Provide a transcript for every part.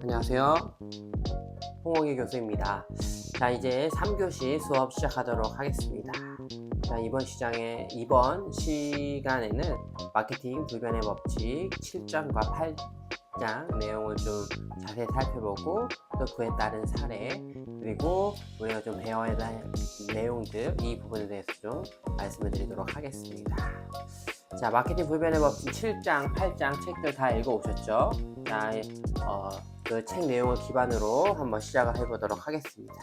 안녕하세요. 홍홍희 교수입니다. 자, 이제 3교시 수업 시작하도록 하겠습니다. 자, 이번 시장에, 이번 시간에는 마케팅 불변의 법칙 7장과 8장 내용을 좀 자세히 살펴보고 또 그에 따른 사례 그리고 우리가 좀 배워야 할 내용들 이 부분에 대해서 좀 말씀을 드리도록 하겠습니다. 자, 마케팅 불변의 법칙 7장, 8장 책들 다 읽어오셨죠? 자, 어, 그 책 내용을 기반으로 한번 시작을 해보도록 하겠습니다.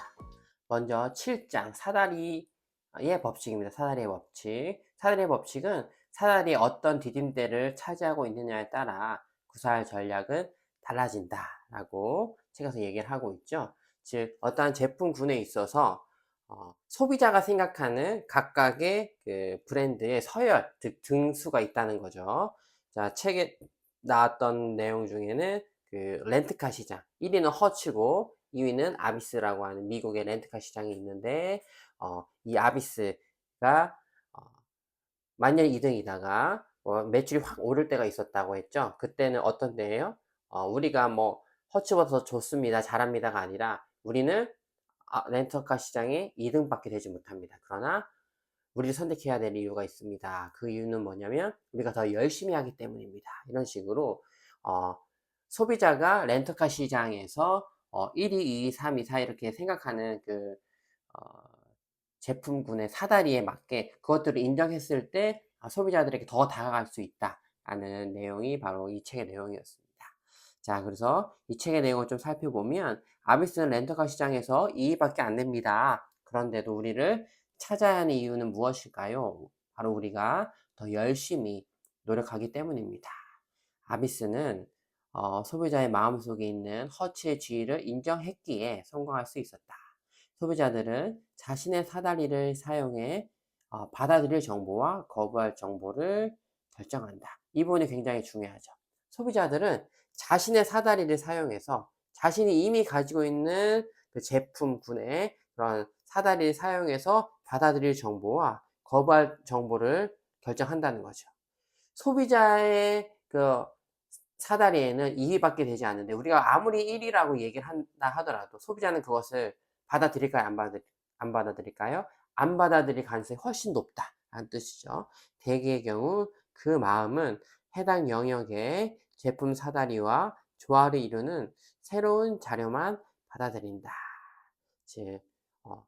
먼저 7장 사다리의 법칙입니다. 사다리의 법칙. 사다리의 법칙은 사다리의 어떤 디딤대를 차지하고 있느냐에 따라 구사할 전략은 달라진다라고 책에서 얘기를 하고 있죠. 즉 어떠한 제품군에 있어서 어, 소비자가 생각하는 각각의 그 브랜드의 서열, 즉 등수가 있다는 거죠. 자, 책에 나왔던 내용 중에는 그 렌트카 시장 1위는 허츠고 2위는 아비스라고 하는 미국의 렌트카 시장이 있는데 어, 이 아비스가 어, 만년 2등이다가 어, 매출이 확 오를 때가 있었다고 했죠. 그때는 어떤 때예요? 어, 우리가 뭐 허츠보다 더 좋습니다, 잘합니다가 아니라 우리는 아, 렌터카 시장에 2등밖에 되지 못합니다. 그러나 우리를 선택해야 될 이유가 있습니다. 그 이유는 뭐냐면 우리가 더 열심히 하기 때문입니다. 이런 식으로 어, 소비자가 렌터카 시장에서 어, 1위, 2위, 3위, 4위 이렇게 생각하는 그 어, 제품군의 사다리에 맞게 그것들을 인정했을 때 아, 소비자들에게 더 다가갈 수 있다라는 내용이 바로 이 책의 내용이었습니다. 자, 그래서 이 책의 내용을 좀 살펴보면 아비스는 렌터카 시장에서 2위밖에 안 됩니다. 그런데도 우리를 찾아야 하는 이유는 무엇일까요? 바로 우리가 더 열심히 노력하기 때문입니다. 아비스는 어, 소비자의 마음속에 있는 허치의 지위를 인정했기에 성공할 수 있었다. 소비자들은 자신의 사다리를 사용해 어, 받아들일 정보와 거부할 정보를 결정한다. 이 부분이 굉장히 중요하죠. 소비자들은 자신의 사다리를 사용해서 자신이 이미 가지고 있는 그 제품군의 그런 사다리를 사용해서 받아들일 정보와 거부할 정보를 결정한다는 거죠. 소비자의 그 사다리에는 2위밖에 되지 않는데 우리가 아무리 1위라고 얘기를 한다 하더라도 소비자는 그것을 받아들일까요? 안, 받아들, 안 받아들일까요? 안 받아들일 가능성이 훨씬 높다라는 뜻이죠. 대개의 경우 그 마음은 해당 영역의 제품 사다리와 조화를 이루는 새로운 자료만 받아들인다. 즉, 어,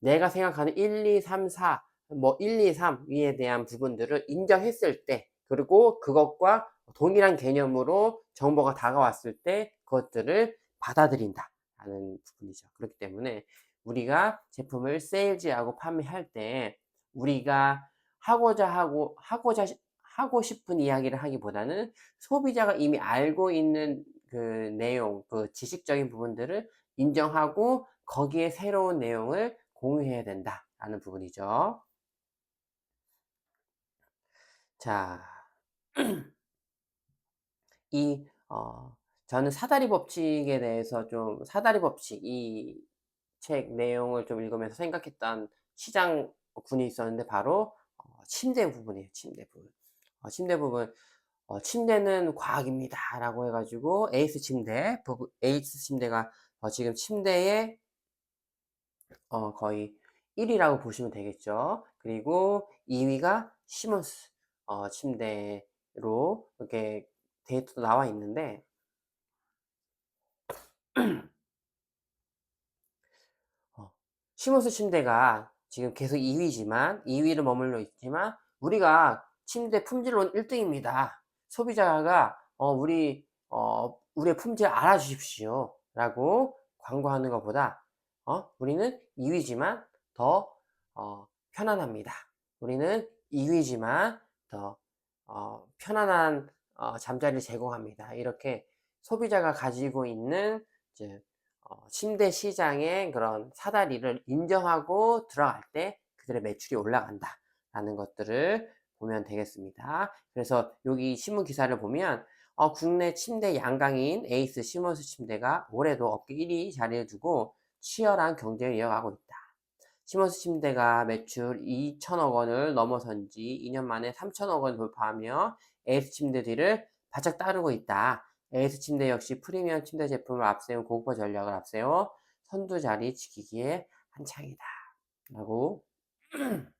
내가 생각하는 1, 2, 3, 4, 뭐 1, 2, 3 위에 대한 부분들을 인정했을 때, 그리고 그것과 동일한 개념으로 정보가 다가왔을 때 그것들을 받아들인다. 라는 부분이죠. 그렇기 때문에 우리가 제품을 세일즈하고 판매할 때 우리가 하고자 하고 하고자 하고 싶은 이야기를 하기보다는 소비자가 이미 알고 있는 그 내용, 그 지식적인 부분들을 인정하고 거기에 새로운 내용을 공유해야 된다라는 부분이죠. 자, 이 어, 저는 사다리 법칙에 대해서 좀 사다리 법칙 이 책 내용을 좀 읽으면서 생각했던 시장 군이 있었는데 바로 어, 침대 부분이에요. 침대 부분. 어, 침대 부분. 어, 침대는 과학입니다 라고 해가지고 에이스 침대, 에이스 침대가 어, 지금 침대의 어, 거의 1위라고 보시면 되겠죠. 그리고 2위가 시몬스 어, 침대로 이렇게 데이터도 나와 있는데 어, 시몬스 침대가 지금 계속 2위지만 2위를 머물러 있지만 우리가 침대 품질론 1등입니다. 소비자가 어, 우리 어, 우리의 품질 알아주십시오 라고 광고하는 것보다 어, 우리는 2위지만 더 어, 편안합니다. 우리는 2위지만 더 어, 편안한 어, 잠자리를 제공합니다. 이렇게 소비자가 가지고 있는 이제 어, 침대 시장의 그런 사다리를 인정하고 들어갈 때 그들의 매출이 올라간다라는 것들을 보면 되겠습니다. 그래서 여기 신문 기사를 보면 어, 국내 침대 양강인 에이스 시몬스 침대가 올해도 업계 1위 자리를 두고 치열한 경쟁을 이어가고 있다. 시몬스 침대가 매출 2천억 원을 넘어선 지 2년 만에 3천억 원 돌파하며 에이스 침대 뒤를 바짝 따르고 있다. 에이스 침대 역시 프리미엄 침대 제품을 앞세운 고급화 전략을 앞세워 선두 자리 지키기에 한창이다. 라고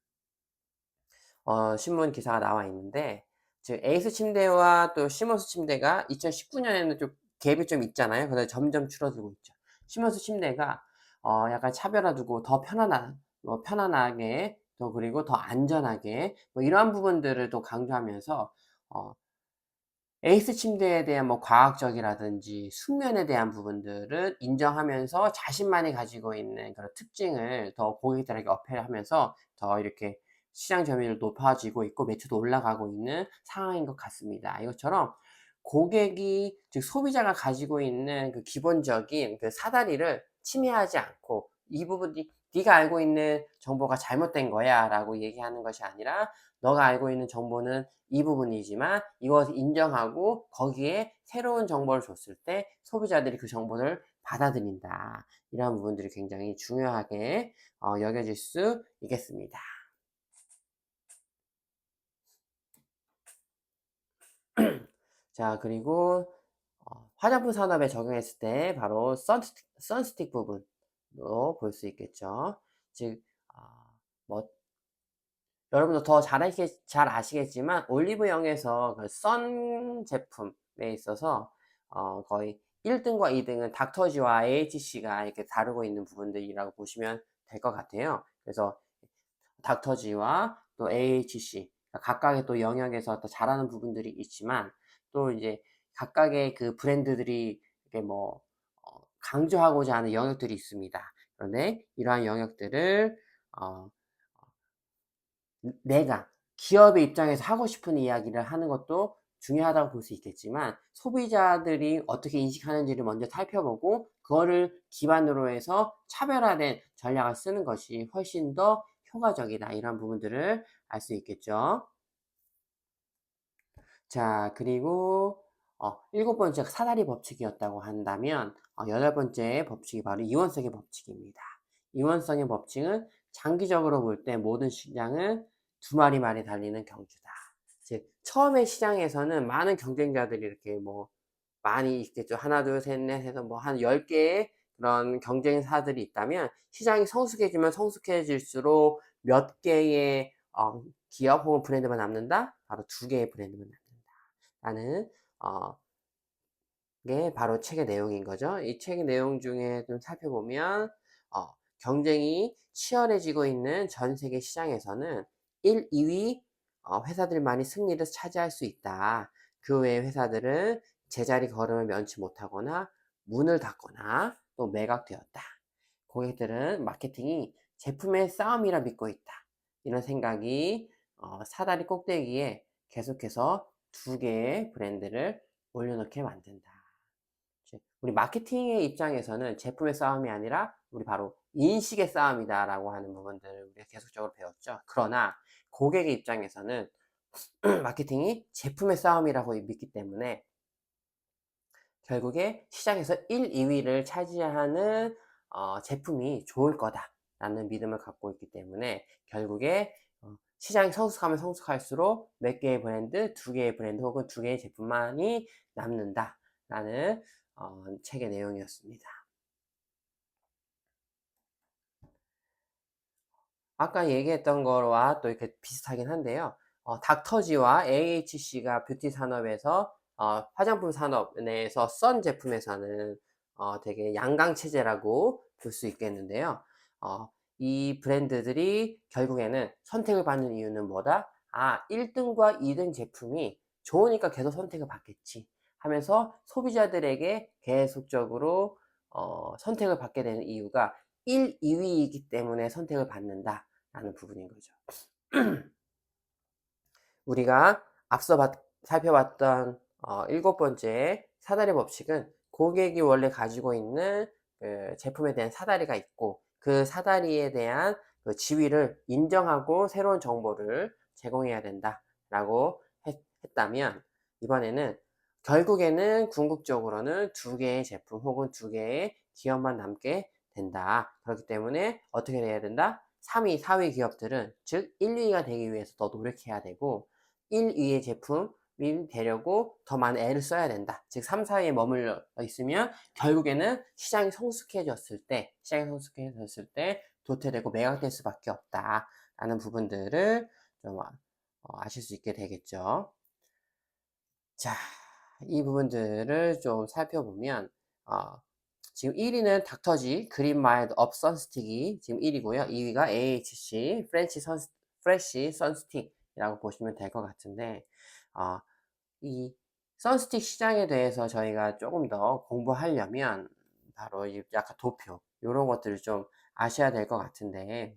어, 신문 기사가 나와 있는데 즉 에이스 침대와 또 시몬스 침대가 2019년에는 좀 갭이 좀 있잖아요. 그래서 점점 줄어들고 있죠. 시몬스 침대가 어, 약간 차별화 두고 더 편안한 뭐 편안하게 또 그리고 더 안전하게 뭐 이러한 부분들을 또 강조하면서 어, 에이스 침대에 대한 뭐 과학적이라든지 숙면에 대한 부분들을 인정하면서 자신만이 가지고 있는 그런 특징을 더 고객들에게 어필하면서 더 이렇게 시장 점유율 높아지고 있고 매출도 올라가고 있는 상황인 것 같습니다. 이것처럼 고객이 즉 소비자가 가지고 있는 그 기본적인 그 사다리를 침해하지 않고 이 부분이 네가 알고 있는 정보가 잘못된 거야 라고 얘기하는 것이 아니라 너가 알고 있는 정보는 이 부분이지만 이것을 인정하고 거기에 새로운 정보를 줬을 때 소비자들이 그 정보를 받아들인다. 이러한 부분들이 굉장히 중요하게 어, 여겨질 수 있겠습니다. 자, 그리고 어, 화장품 산업에 적용했을 때 바로 선스틱, 선스틱 부분도 볼수 있겠죠. 즉, 어, 뭐 여러분도 더 잘, 아시겠, 잘 아시겠지만 올리브영에서 그 선 제품에 있어서 어, 거의 1등과 2등은 닥터지와 AHC가 이렇게 다루고 있는 부분들이라고 보시면 될 것 같아요. 그래서 닥터지와 또 AHC 각각의 또 영역에서 더 잘하는 부분들이 있지만 또 이제 각각의 그 브랜드들이 이렇게 뭐 어, 강조하고자 하는 영역들이 있습니다. 그런데 이러한 영역들을 어, 내가 기업의 입장에서 하고 싶은 이야기를 하는 것도 중요하다고 볼 수 있겠지만 소비자들이 어떻게 인식하는지를 먼저 살펴보고 그거를 기반으로 해서 차별화된 전략을 쓰는 것이 훨씬 더 효과적이다 이런 부분들을 알 수 있겠죠. 자 그리고 어, 일곱 번째 사다리 법칙이었다고 한다면 어, 여덟 번째 법칙이 바로 이원성의 법칙입니다. 이원성의 법칙은 장기적으로 볼 때 모든 시장은 두 마리 말이 달리는 경주다. 즉 처음에 시장에서는 많은 경쟁자들이 이렇게 뭐 많이 있겠죠. 하나, 둘, 셋, 넷 해서 뭐한 10개의 그런 경쟁사들이 있다면 시장이 성숙해지면 성숙해질수록 몇 개의 어, 기업 혹은 브랜드만 남는다? 바로 두 개의 브랜드만 남는다. 라는 어, 게 바로 책의 내용인 거죠. 이 책의 내용 중에 좀 살펴보면 어, 경쟁이 치열해지고 있는 전 세계 시장에서는 1, 2위 어, 회사들만이 승리를 차지할 수 있다. 그 외의 회사들은 제자리 걸음을 면치 못하거나 문을 닫거나 또 매각되었다. 고객들은 마케팅이 제품의 싸움이라 믿고 있다. 이런 생각이 어, 사다리 꼭대기에 계속해서 두 개의 브랜드를 올려놓게 만든다. 우리 마케팅의 입장에서는 제품의 싸움이 아니라 우리 바로 인식의 싸움이다라고 하는 부분들을 우리가 계속적으로 배웠죠. 그러나 고객의 입장에서는 마케팅이 제품의 싸움이라고 믿기 때문에 결국에 시장에서 1, 2위를 차지하는 어, 제품이 좋을 거다라는 믿음을 갖고 있기 때문에 결국에 어, 시장이 성숙하면 성숙할수록 몇 개의 브랜드, 두 개의 브랜드 혹은 두 개의 제품만이 남는다라는 어, 책의 내용이었습니다. 아까 얘기했던 거와 또 이렇게 비슷하긴 한데요. 어, 닥터지와 AHC가 뷰티 산업에서 어, 화장품 산업 내에서 썬 제품에서는 어, 되게 양강 체제라고 볼 수 있겠는데요. 어, 이 브랜드들이 결국에는 선택을 받는 이유는 뭐다? 아, 1등과 2등 제품이 좋으니까 계속 선택을 받겠지 하면서 소비자들에게 계속적으로 어, 선택을 받게 되는 이유가 1, 2위이기 때문에 선택을 받는다. 라는 부분인 거죠. 우리가 앞서 봤, 살펴봤던 어, 일곱 번째 사다리 법칙은 고객이 원래 가지고 있는 그 제품에 대한 사다리가 있고 그 사다리에 대한 그 지위를 인정하고 새로운 정보를 제공해야 된다라고 했, 했다면 이번에는 결국에는 궁극적으로는 두 개의 제품 혹은 두 개의 기업만 남게 된다. 그렇기 때문에 어떻게 해야 된다? 3위, 4위 기업들은 즉 1, 2위가 되기 위해서 더 노력해야 되고 1, 2의 제품이 되려고 더 많은 애를 써야 된다. 즉 3, 4위에 머물러 있으면 결국에는 시장이 성숙해졌을 때 시장이 성숙해졌을 때 도태되고 매각될 수밖에 없다. 라는 부분들을 좀 어, 아실 수 있게 되겠죠. 자, 이 부분들을 좀 살펴보면 어, 지금 1위는 닥터지 그린 마일드 업 선스틱이 지금 1위고요. 2위가 AHC 프렌치 선 프레시 선스틱이라고 보시면 될 것 같은데 어, 이 선스틱 시장에 대해서 저희가 조금 더 공부하려면 바로 이 약간 도표 이런 것들을 좀 아셔야 될 것 같은데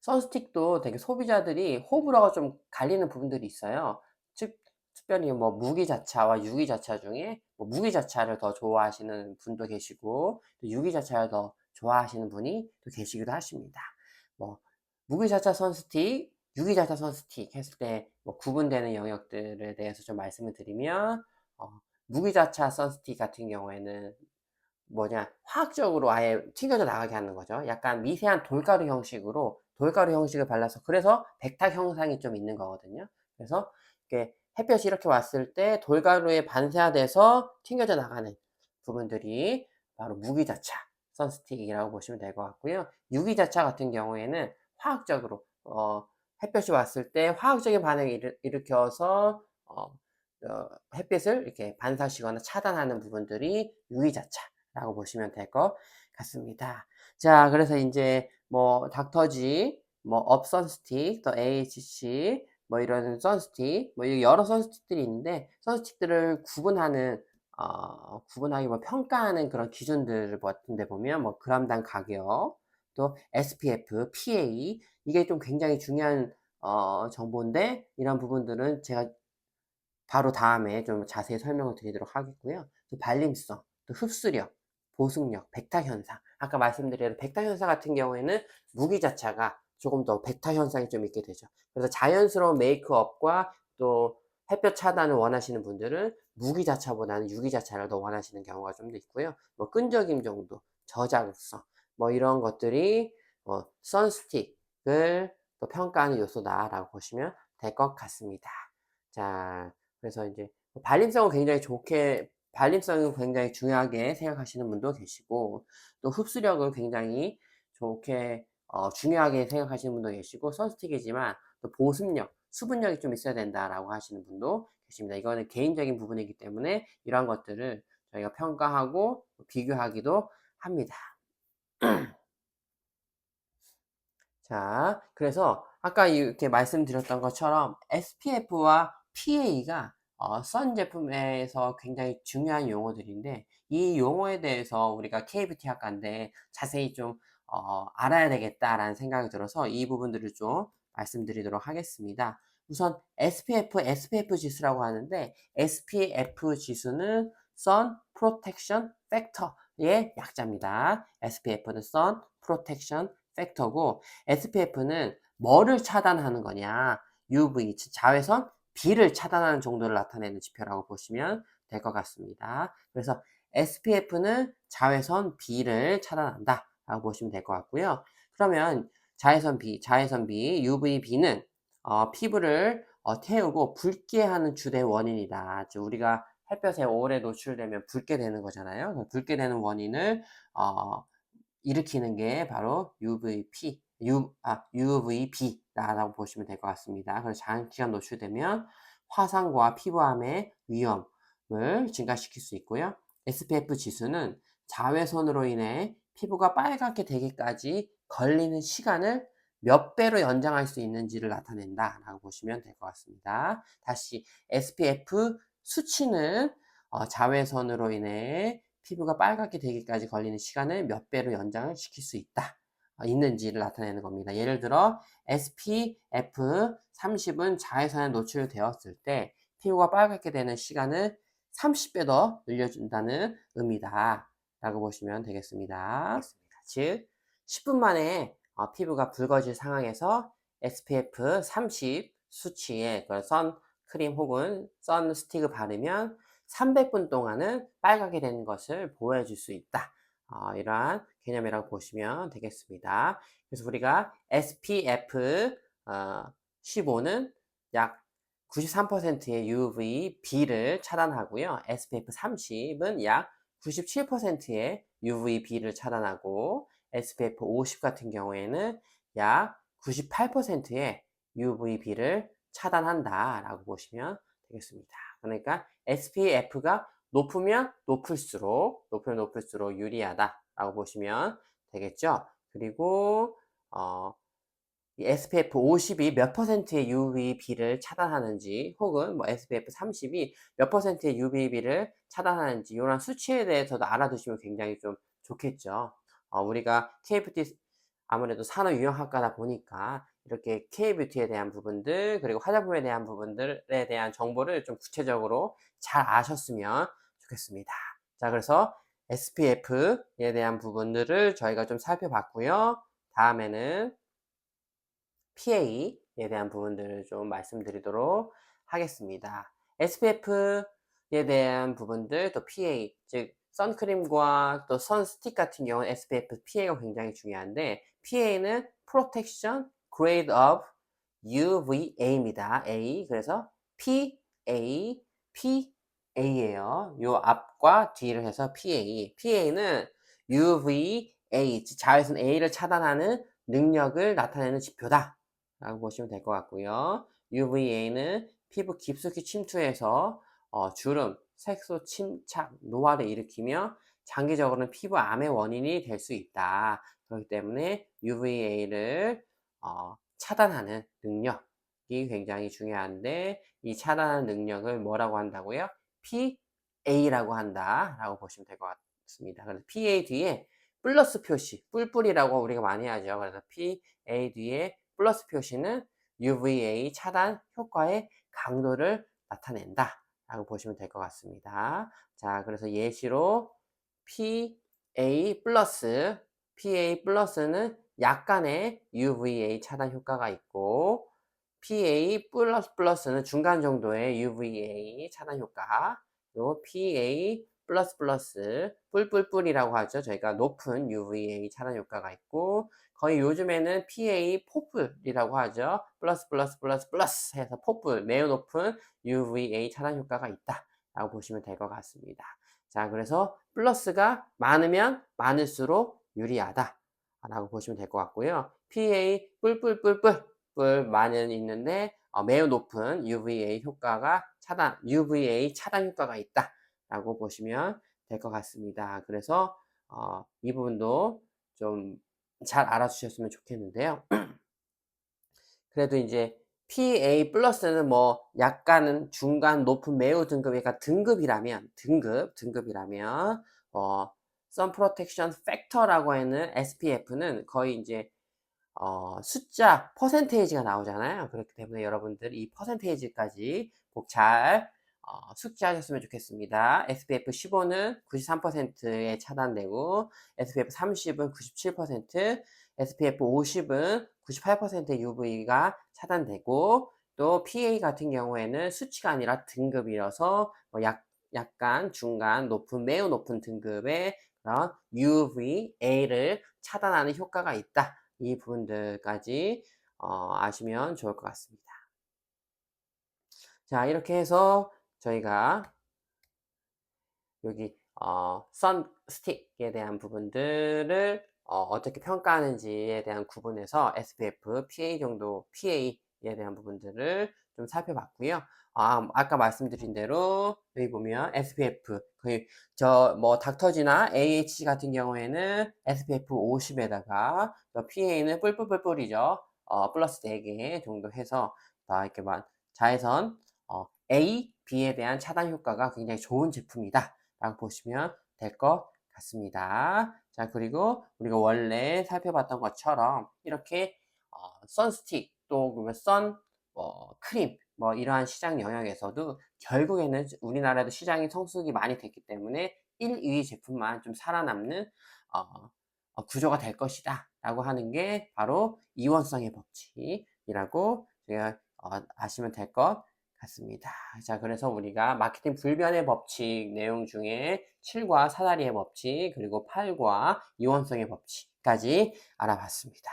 선스틱도 되게 소비자들이 호불호가 좀 갈리는 부분들이 있어요. 즉 특별히 뭐 무기자차와 유기자차 중에 뭐 무기자차를 더 좋아하시는 분도 계시고 또 유기자차를 더 좋아하시는 분이 또 계시기도 하십니다. 뭐 무기자차 선스틱, 유기자차 선스틱 했을 때 뭐 구분되는 영역들에 대해서 좀 말씀을 드리면 어, 무기자차 선스틱 같은 경우에는 뭐냐 화학적으로 아예 튕겨져 나가게 하는 거죠. 약간 미세한 돌가루 형식으로 돌가루 형식을 발라서 그래서 백탁 형상이 좀 있는 거거든요. 그래서 이렇게 햇볕이 이렇게 왔을 때 돌가루에 반사돼서 튕겨져 나가는 부분들이 바로 무기자차 선스틱이라고 보시면 될 것 같고요. 유기자차 같은 경우에는 화학적으로 어, 햇볕이 왔을 때 화학적인 반응을 일으켜서 어, 어, 햇빛을 이렇게 반사시거나 차단하는 부분들이 유기자차라고 보시면 될 것 같습니다. 자, 그래서 이제 뭐 닥터지, 뭐 업선스틱, 또 AHC, 뭐 이런 선스틱, 뭐 여러 선스틱들이 있는데 선스틱들을 구분하는 어, 구분하기 뭐 평가하는 그런 기준들 같은데 보면 뭐 그람당 가격, 또 SPF, PA 이게 좀 굉장히 중요한 어, 정보인데 이런 부분들은 제가 바로 다음에 좀 자세히 설명을 드리도록 하겠고요. 또 발림성, 또 흡수력, 보습력, 백타 현상. 아까 말씀드린 백타 현상 같은 경우에는 무기 자체가 조금 더 백타 현상이 좀 있게 되죠. 그래서 자연스러운 메이크업과 또 햇볕 차단을 원하시는 분들은 무기 자차보다는 유기 자차를 더 원하시는 경우가 좀 더 있고요. 뭐 끈적임 정도, 저자극성, 뭐 이런 것들이 어, 선스틱을 또 평가하는 요소다라고 보시면 될 것 같습니다. 자, 그래서 이제 발림성은 굉장히 좋게 발림성은 굉장히 중요하게 생각하시는 분도 계시고 또 흡수력을 굉장히 좋게 어, 중요하게 생각하시는 분도 계시고 선스틱이지만 또 보습력, 수분력이 좀 있어야 된다라고 하시는 분도 계십니다. 이거는 개인적인 부분이기 때문에 이러한 것들을 저희가 평가하고 비교하기도 합니다. 자, 그래서 아까 이렇게 말씀드렸던 것처럼 SPF와 PA가 어, 선 제품에서 굉장히 중요한 용어들인데 이 용어에 대해서 우리가 KBT 학과인데 자세히 좀 어, 알아야 되겠다라는 생각이 들어서 이 부분들을 좀 말씀드리도록 하겠습니다. 우선 SPF, SPF 지수라고 하는데 SPF 지수는 Sun Protection Factor 의 약자입니다. SPF는 Sun Protection Factor고 SPF는 뭐를 차단하는 거냐? UV, 자외선 B를 차단하는 정도를 나타내는 지표라고 보시면 될 것 같습니다. 그래서 SPF는 자외선 B를 차단한다 라고 보시면 될 것 같고요. 그러면 자외선 B, 자외선 B, UVB는 어, 피부를 어, 태우고 붉게 하는 주된 원인이다. 즉 우리가 햇볕에 오래 노출되면 붉게 되는 거잖아요. 붉게 되는 원인을 어, 일으키는 게 바로 UVP, U, 아, UVB라고 보시면 될 것 같습니다. 그래서 장기간 노출되면 화상과 피부암의 위험을 증가시킬 수 있고요. SPF 지수는 자외선으로 인해 피부가 빨갛게 되기까지 걸리는 시간을 몇 배로 연장할 수 있는지를 나타낸다 라고 보시면 될 것 같습니다. 다시 SPF 수치는 어, 자외선으로 인해 피부가 빨갛게 되기까지 걸리는 시간을 몇 배로 연장을 시킬 수 있다. 어, 있는지를 나타내는 겁니다. 예를 들어 SPF 30은 자외선에 노출되었을 때 피부가 빨갛게 되는 시간을 30배 더 늘려준다는 의미다. 라고 보시면 되겠습니다. 즉 10분 만에 어, 피부가 붉어질 상황에서 SPF 30 수치의 선 크림 혹은 선스틱을 바르면 300분 동안은 빨갛게 되는 것을 보여줄 수 있다. 어, 이러한 개념이라고 보시면 되겠습니다. 그래서 우리가 SPF 어, 15는 약 93%의 UVB를 차단하고요. SPF 30은 약 97%의 UVB를 차단하고 SPF 50 같은 경우에는 약 98%의 UVB를 차단한다라고 보시면 되겠습니다. 그러니까 SPF가 높으면 높을수록 높으면 높을수록 유리하다라고 보시면 되겠죠. 그리고 어, 이 SPF 50이 몇 퍼센트의 UVB를 차단하는지 혹은 뭐 SPF 30이 몇 퍼센트의 UVB를 차단하는지 이런 수치에 대해서도 알아두시면 굉장히 좀 좋겠죠. 어, 우리가 K뷰티 아무래도 산업 유형학과다 보니까 이렇게 K뷰티에 대한 부분들 그리고 화장품에 대한 부분들에 대한 정보를 좀 구체적으로 잘 아셨으면 좋겠습니다. 자 그래서 SPF에 대한 부분들을 저희가 좀 살펴봤고요. 다음에는 PA에 대한 부분들을 좀 말씀드리도록 하겠습니다. SPF에 대한 부분들 또 PA 즉 선크림과 또 선스틱 같은 경우는 SPF PA가 굉장히 중요한데 PA는 Protection Grade of UVA입니다. A 그래서 PA PA예요. 요 앞과 뒤를 해서 PA PA는 UVA 자외선 A를 차단하는 능력을 나타내는 지표다 라고 보시면 될 것 같고요. UVA는 피부 깊숙이 침투해서 어, 주름, 색소 침착, 노화를 일으키며 장기적으로는 피부암의 원인이 될 수 있다. 그렇기 때문에 UVA를 어, 차단하는 능력이 굉장히 중요한데 이 차단하는 능력을 뭐라고 한다고요? PA라고 한다라고 보시면 될 것 같습니다. 그래서 PA 뒤에 플러스 표시, 뿔뿔이라고 우리가 많이 하죠. 그래서 PA 뒤에 플러스 표시는 UVA 차단 효과의 강도를 나타낸다. 라고 보시면 될 것 같습니다. 자, 그래서 예시로 PA 플러스, PA 플러스는 약간의 UVA 차단 효과가 있고, PA 플러스 플러스는 중간 정도의 UVA 차단 효과, 그리고 PA 플러스 뿔뿔뿔이라고 하죠. 저희가 높은 UVA 차단 효과가 있고 거의 요즘에는 PA 포뿔이라고 하죠. 플러스 플러스 플러스 플러스 해서 포뿔 매우 높은 UVA 차단 효과가 있다라고 보시면 될 것 같습니다. 자, 그래서 플러스가 많으면 많을수록 유리하다. 라고 보시면 될 것 같고요. PA 뿔뿔뿔뿔 뿔 많은 있는데 어, 매우 높은 UVA 효과가 차단, UVA 차단 효과가 있다. 라고 보시면 될 것 같습니다. 그래서 어, 이 부분도 좀 잘 알아주셨으면 좋겠는데요. 그래도 이제 PA 플러스는 뭐 약간은 중간 높은 매우 등급이니까 등급이라면 등급 등급이라면 어 Sun Protection Factor라고 하는 SPF는 거의 이제 어, 숫자 퍼센테이지가 나오잖아요. 그렇기 때문에 여러분들 이 퍼센테이지까지 꼭잘 어, 숙지하셨으면 좋겠습니다. SPF 15는 93%에 차단되고 SPF 30은 97%, SPF 50은 98%의 UV가 차단되고 또 PA 같은 경우에는 수치가 아니라 등급이어서 뭐 약, 약간 중간 높은 매우 높은 등급의 UVA를 차단하는 효과가 있다. 이 부분들까지 어, 아시면 좋을 것 같습니다. 자 이렇게 해서 저희가 여기 어, 선스틱에 대한 부분들을 어, 떻게 평가하는지에 대한 구분에서 SPF, PA 정도, PA에 대한 부분들을 좀 살펴봤고요. 아, 아까 말씀드린 대로 여기 보면 SPF 거의 저 뭐 닥터지나 AHC 같은 경우에는 SPF 50에다가 PA는 뿔뿔뿔뿔이죠. 어, 플러스 4개 정도 해서 이렇게 자외선 어, A, B에 대한 차단 효과가 굉장히 좋은 제품이다 라고 보시면 될 것 같습니다. 자 그리고 우리가 원래 살펴봤던 것처럼 이렇게 어, 선스틱 또 선, 어, 크림 뭐 이러한 시장 영역에서도 결국에는 우리나라도 시장이 성숙이 많이 됐기 때문에 1, 2위 제품만 좀 살아남는 어, 어, 구조가 될 것이다 라고 하는 게 바로 이원성의 법칙이라고 제가 어, 아시면 될 것 같습니다. 자, 그래서 우리가 마케팅 불변의 법칙 내용 중에 7과 사다리의 법칙, 그리고 8과 이원성의 법칙까지 알아봤습니다.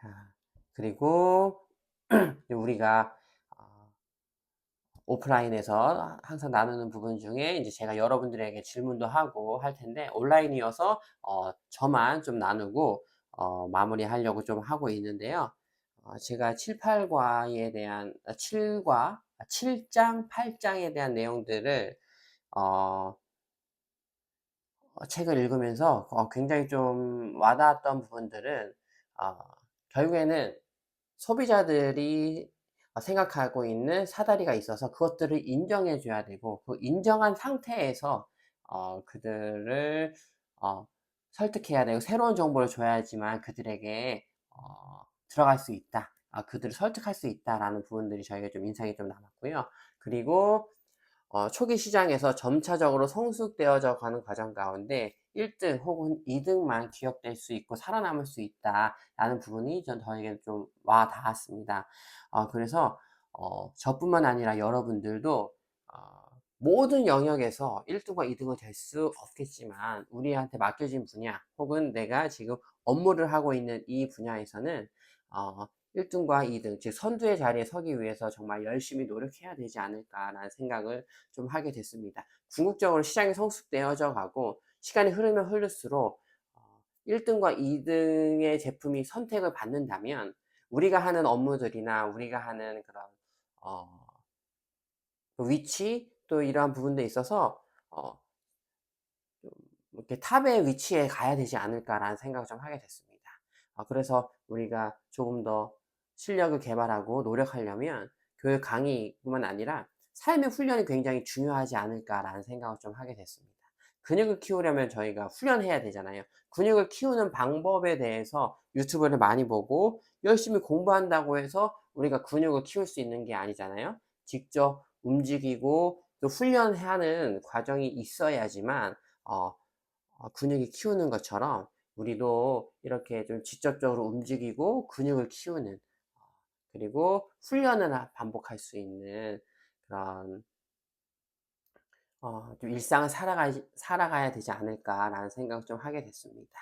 자, 그리고 우리가 어, 오프라인에서 항상 나누는 부분 중에 이제 제가 여러분들에게 질문도 하고 할 텐데 온라인이어서 어, 저만 좀 나누고 어, 마무리하려고 좀 하고 있는데요. 어, 제가 7, 8과에 대한 7과 7장, 8장에 대한 내용들을 어, 어, 책을 읽으면서 어, 굉장히 좀 와닿았던 부분들은 어, 결국에는 소비자들이 생각하고 있는 사다리가 있어서 그것들을 인정해 줘야 되고 그 인정한 상태에서 어, 그들을 어, 설득해야 되고 새로운 정보를 줘야지만 그들에게 어, 들어갈 수 있다. 아, 그들을 설득할 수 있다라는 부분들이 저희가 좀 인상이 좀 남았고요. 그리고 어, 초기 시장에서 점차적으로 성숙되어져 가는 과정 가운데 1등 혹은 2등만 기억될 수 있고 살아남을 수 있다라는 부분이 전 저에게 좀와 닿았습니다. 어, 그래서 어, 저뿐만 아니라 여러분들도 어, 모든 영역에서 1등과 2등은 될수 없겠지만 우리한테 맡겨진 분야 혹은 내가 지금 업무를 하고 있는 이 분야에서는 어, 1등과 2등, 즉 선두의 자리에 서기 위해서 정말 열심히 노력해야 되지 않을까라는 생각을 좀 하게 됐습니다. 궁극적으로 시장이 성숙되어져 가고 시간이 흐르면 흐를수록 1등과 어, 2등의 제품이 선택을 받는다면 우리가 하는 업무들이나 우리가 하는 그런 어, 그 위치 또 이러한 부분에 있어서 어, 이렇게 탑의 위치에 가야 되지 않을까라는 생각을 좀 하게 됐습니다. 어, 그래서 우리가 조금 더 실력을 개발하고 노력하려면 교육 강의뿐만 아니라 삶의 훈련이 굉장히 중요하지 않을까라는 생각을 좀 하게 됐습니다. 근육을 키우려면 저희가 훈련해야 되잖아요. 근육을 키우는 방법에 대해서 유튜브를 많이 보고 열심히 공부한다고 해서 우리가 근육을 키울 수 있는 게 아니잖아요. 직접 움직이고 또 훈련하는 과정이 있어야지만 어, 어, 근육이 키우는 것처럼 우리도 이렇게 좀 직접적으로 움직이고 근육을 키우는 어, 그리고 훈련을 반복할 수 있는 그런 어, 좀 일상을 살아가, 살아가야 되지 않을까라는 생각을 좀 하게 됐습니다.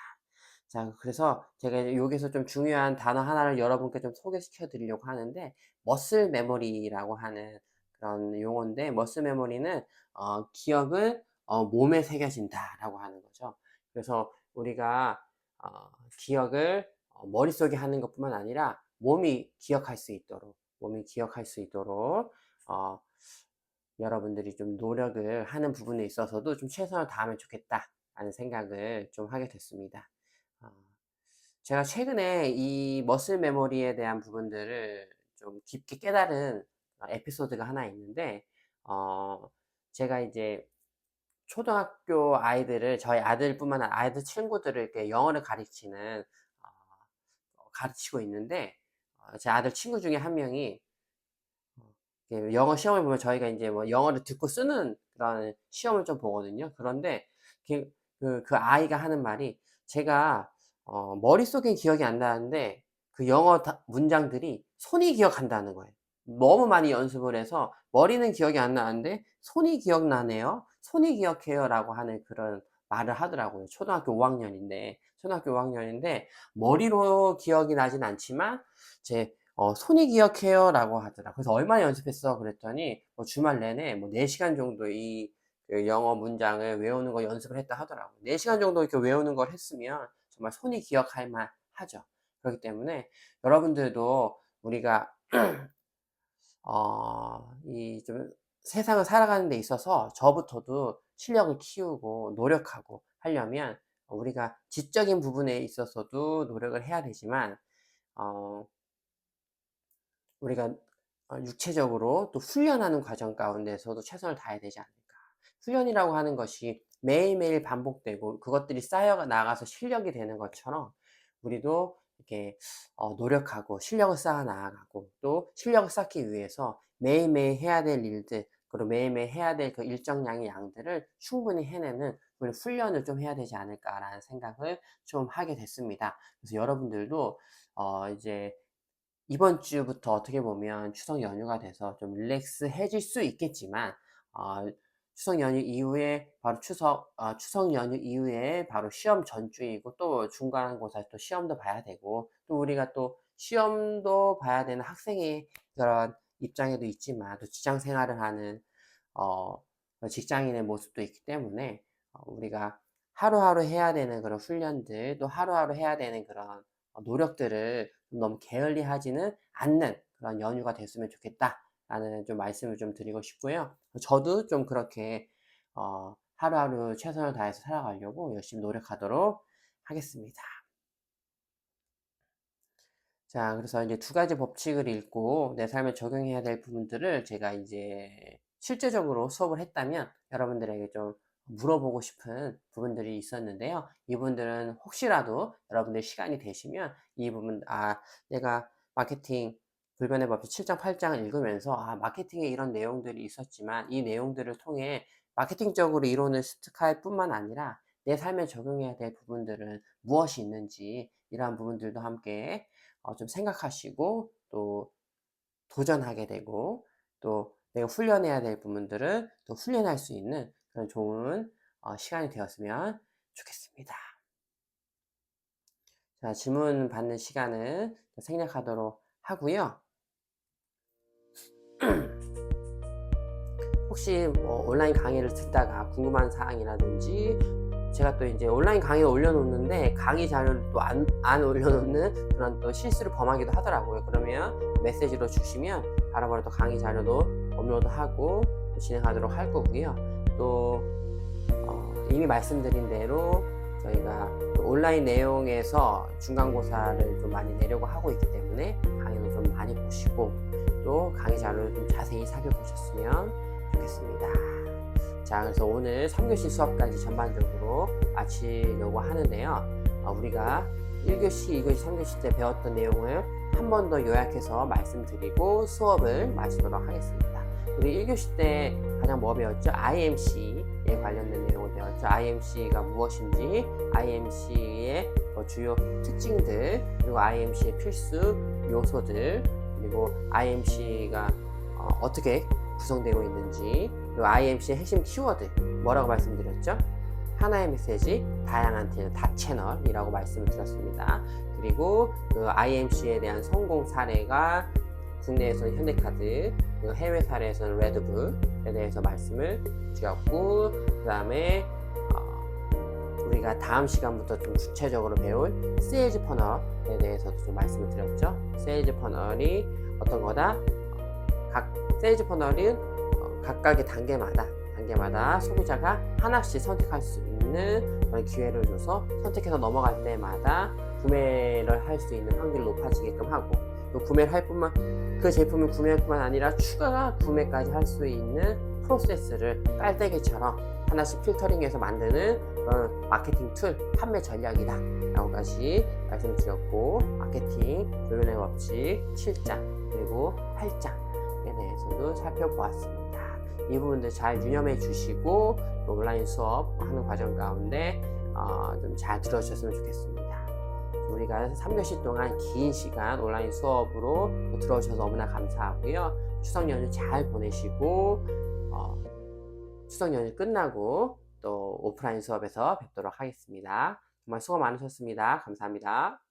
자, 그래서 제가 여기서 좀 중요한 단어 하나를 여러분께 좀 소개시켜 드리려고 하는데, 머슬 메모리라고 하는 그런 용어인데, 머슬 메모리는, 어, 기억을, 어, 몸에 새겨진다라고 하는 거죠. 그래서 우리가 어, 기억을 어, 머릿속에 하는 것 뿐만 아니라 몸이 기억할 수 있도록 몸이 기억할 수 있도록 어, 여러분들이 좀 노력을 하는 부분에 있어서도 좀 최선을 다하면 좋겠다 라는 생각을 좀 하게 됐습니다. 어, 제가 최근에 이 머슬 메모리에 대한 부분들을 좀 깊게 깨달은 에피소드가 하나 있는데 어, 제가 이제 초등학교 아이들을 저희 아들뿐만 아니라 아이들 친구들을 이렇게 영어를 가르치는 어, 가르치고 있는데 어, 제 아들 친구 중에 한 명이 어, 영어 시험을 보면 저희가 이제 뭐 영어를 듣고 쓰는 그런 시험을 좀 보거든요. 그런데 그, 그, 그 아이가 하는 말이 제가 어, 머릿속엔 기억이 안 나는데 그 영어 다, 문장들이 손이 기억한다는 거예요. 너무 많이 연습을 해서 머리는 기억이 안 나는데 손이 기억나네요. 손이 기억해요. 라고 하는 그런 말을 하더라고요. 초등학교 5학년인데, 초등학교 5학년인데, 머리로 기억이 나진 않지만, 제, 어, 손이 기억해요. 라고 하더라. 그래서 얼마나 연습했어? 그랬더니, 뭐 주말 내내 뭐 4시간 정도 이그 영어 문장을 외우는 거 연습을 했다 하더라고요. 4시간 정도 이렇게 외우는 걸 했으면 정말 손이 기억할 만 하죠. 그렇기 때문에 여러분들도 우리가 어, 이 좀 세상을 살아가는 데 있어서 저부터도 실력을 키우고 노력하고 하려면 우리가 지적인 부분에 있어서도 노력을 해야 되지만 어, 우리가 어, 육체적으로 또 훈련하는 과정 가운데서도 최선을 다해야 되지 않을까. 훈련이라고 하는 것이 매일매일 반복되고 그것들이 쌓여 나가서 실력이 되는 것처럼 우리도 이렇게 어, 노력하고 실력을 쌓아 나아가고 또 실력을 쌓기 위해서 매일매일 해야 될 일들 그리고 매일매일 해야 될 그 일정량의 양들을 충분히 해내는 우리 훈련을 좀 해야 되지 않을까라는 생각을 좀 하게 됐습니다. 그래서 여러분들도 어 이제 이번 주부터 어떻게 보면 추석 연휴가 돼서 좀 릴렉스해질 수 있겠지만 어, 추석 연휴 이후에 바로 추석 어, 추석 연휴 이후에 바로 시험 전주이고 또 중간고사 또 시험도 봐야 되고 또 우리가 또 시험도 봐야 되는 학생의 그런 입장에도 있지만 또 직장 생활을 하는 어, 직장인의 모습도 있기 때문에 어, 우리가 하루하루 해야 되는 그런 훈련들 또 하루하루 해야 되는 그런 어, 노력들을 좀 너무 게을리 하지는 않는 그런 연휴가 됐으면 좋겠다라는 좀 말씀을 좀 드리고 싶고요. 저도 좀 그렇게 어, 하루하루 최선을 다해서 살아가려고 열심히 노력하도록 하겠습니다. 자, 그래서 이제 두 가지 법칙을 읽고 내 삶에 적용해야 될 부분들을 제가 이제 실제적으로 수업을 했다면 여러분들에게 좀 물어보고 싶은 부분들이 있었는데요. 이분들은 혹시라도 여러분들 시간이 되시면 이 부분, 아, 내가 마케팅 불변의 법칙 7장, 8장을 읽으면서 아, 마케팅에 이런 내용들이 있었지만 이 내용들을 통해 마케팅적으로 이론을 습득할 뿐만 아니라 내 삶에 적용해야 될 부분들은 무엇이 있는지 이러한 부분들도 함께 어, 좀 생각하시고 또 도전하게 되고 또 내가 훈련해야 될 부분들을 또 훈련할 수 있는 그런 좋은 어, 시간이 되었으면 좋겠습니다. 자, 질문 받는 시간은 생략하도록 하고요. 혹시 뭐 온라인 강의를 듣다가 궁금한 사항이라든지 제가 또 이제 온라인 강의를 올려놓는데 강의 자료를 또 안 안 올려놓는 그런 또 실수를 범하기도 하더라고요. 그러면 메시지로 주시면 바로바로 또 강의 자료도 업로드하고 진행하도록 할 거고요. 또 어, 이미 말씀드린 대로 저희가 온라인 내용에서 중간고사를 좀 많이 내려고 하고 있기 때문에 강의도 좀 많이 보시고 또 강의 자료를 좀 자세히 살펴보셨으면 좋겠습니다. 자, 그래서 오늘 3교시 수업까지 전반적으로 마치려고 하는데요. 어, 우리가 1교시, 2교시, 3교시 때 배웠던 내용을 한 번 더 요약해서 말씀드리고 수업을 마치도록 하겠습니다. 우리 1교시 때 가장 뭐 배웠죠? IMC에 관련된 내용을 배웠죠. IMC가 무엇인지, IMC의 뭐 주요 특징들, 그리고 IMC의 필수 요소들, 그리고 IMC가 어, 떻게 구성되고 있는지, 그리고 IMC의 핵심 키워드 뭐라고 말씀드렸죠? 하나의 메시지, 다양한 팀, 다 채널이라고 말씀을 드렸습니다. 그리고 그 IMC에 대한 성공 사례가 국내에서는 현대카드, 해외 사례에서는 레드불에 대해서 말씀을 드렸고, 그 다음에 어, 우리가 다음 시간부터 좀 구체적으로 배울 세일즈 퍼널에 대해서도 좀 말씀을 드렸죠. 세일즈 퍼널이 어떤 거다? 어, 각 세일즈 퍼널은 어, 각각의 단계마다 단계마다 소비자가 하나씩 선택할 수 있는 그런 기회를 줘서 선택해서 넘어갈 때마다 구매를 할 수 있는 확률이 높아지게끔 하고 또 구매를 할 뿐만 그 제품을 구매할 뿐만 아니라 추가 구매까지 할 수 있는 프로세스를 깔때기처럼 하나씩 필터링해서 만드는 그런 마케팅 툴 판매 전략이다 라고까지 말씀드렸고 마케팅 불변의 법칙 7장 그리고 8장에 대해서도 살펴보았습니다. 이 부분들 잘 유념해 주시고 온라인 수업 하는 과정 가운데 어, 좀 잘 들어주셨으면 좋겠습니다. 우리가 3교시 동안 긴 시간 온라인 수업으로 들어주셔서 너무나 감사하고요. 추석 연휴 잘 보내시고 어, 추석 연휴 끝나고 또 오프라인 수업에서 뵙도록 하겠습니다. 정말 수고 많으셨습니다. 감사합니다.